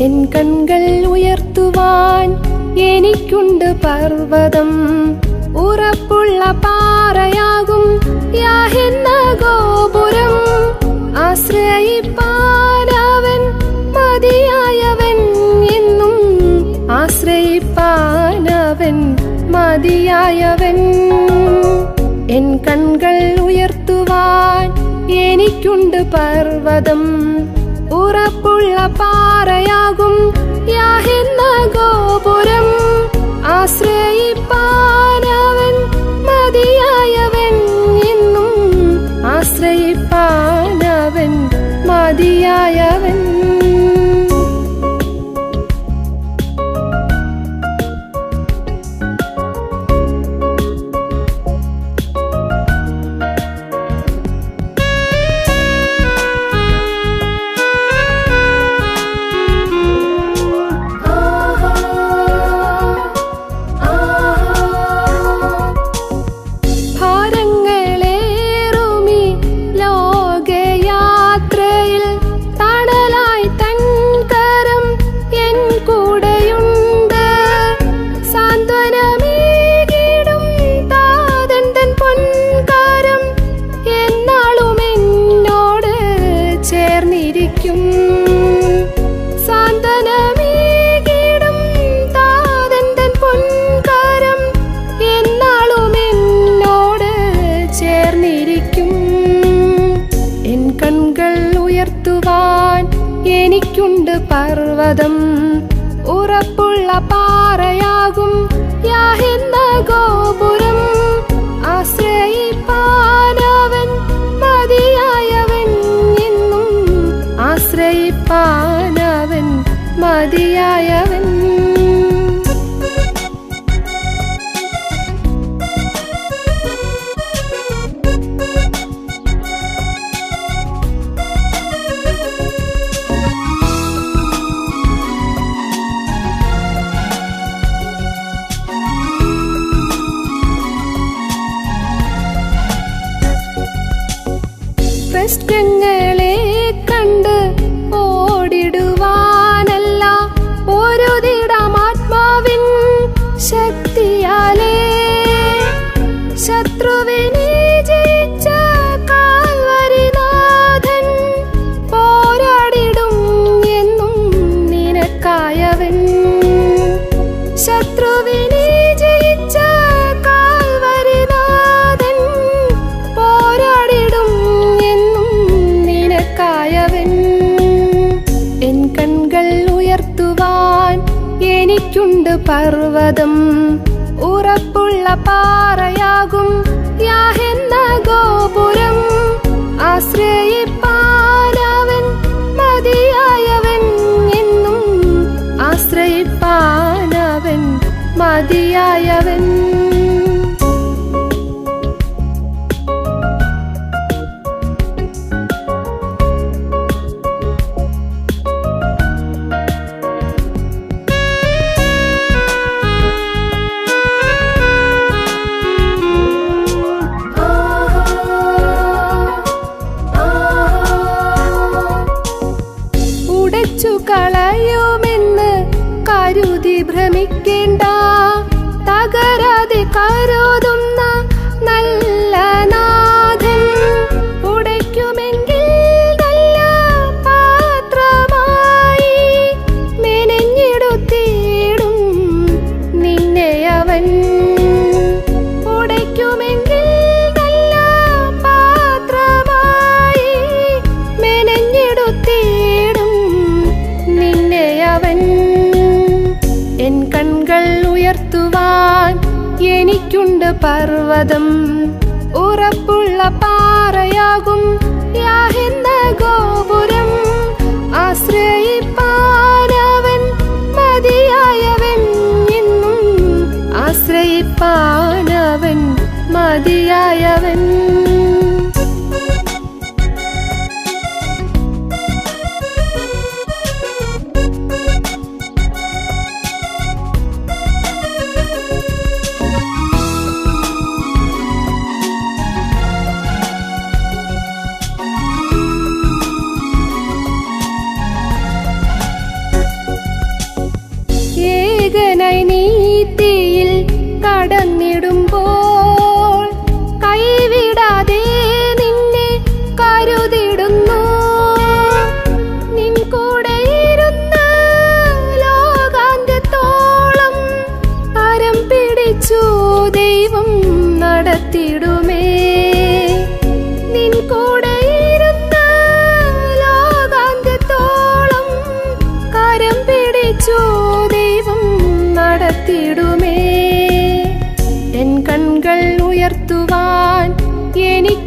N കൺകൾ ഉയർത്തുവാൻ എനിക്കുണ്ട് പർവതം. ഉറപ്പുള്ള പാറയാകും യാഹെന്ന ഗോപുരം. ആശ്രയിപ്പാനവൻ മതിയായവൻ എന്നും ആശ്രയിപ്പാനവൻ മതിയായവൻ. എൻ കൺകൾ ഉയർത്തുവാൻ എനിക്കുണ്ട് പർവതം. ഉറപ്പുള്ള പാറയാകും. ഗോപുരം എനിക്കുണ്ട് പർവതം ഉറപ്പുള്ള പാറയാകും ഗോപുരം. പ്രശ്നങ്ങളെ കണ്ട് ഓടിടുവാനല്ല. ഒരു ദിടമാത്മാവിൻ ശക്തിയാലേ. ശത്രുവിനെ എന്നും ശത്രുവിനെ കൺകൾ ഉയർത്തുവാൻ എനിക്കുണ്ട് പർവതം. ഉറപ്പുള്ള പാറയാകും യാഹെന്ന ഗോപുരം. ആശ്രയിപ്പാനവൻ മതിയായവൻ എന്നും ആശ്രയിപ്പാനവൻ മതിയായവൻ ഉടച്ചു കളയുമെന്ന് കരുതി ഭ്രമിക്കേണ്ട. തകരാതെ കരുതുന്ന കൺകൾ ഉയർത്തുവാൻ എനിക്കുണ്ട് പർവതം. ഉറപ്പുള്ള പാറയാകും ഗോപുരം. ആശ്രയിപ്പാനവൻ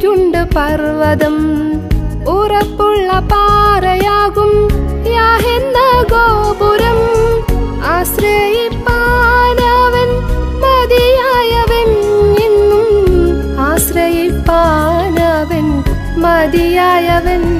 ഇരുണ്ട് പർവതം. ഉറപ്പുള്ള പാറയാകും യാഹെന്ന ഗോപുരം. ആശ്രയിപ്പാനവൻ മതിയായവൻ എന്നും ആശ്രയിപ്പാനവൻ മതിയായവൻ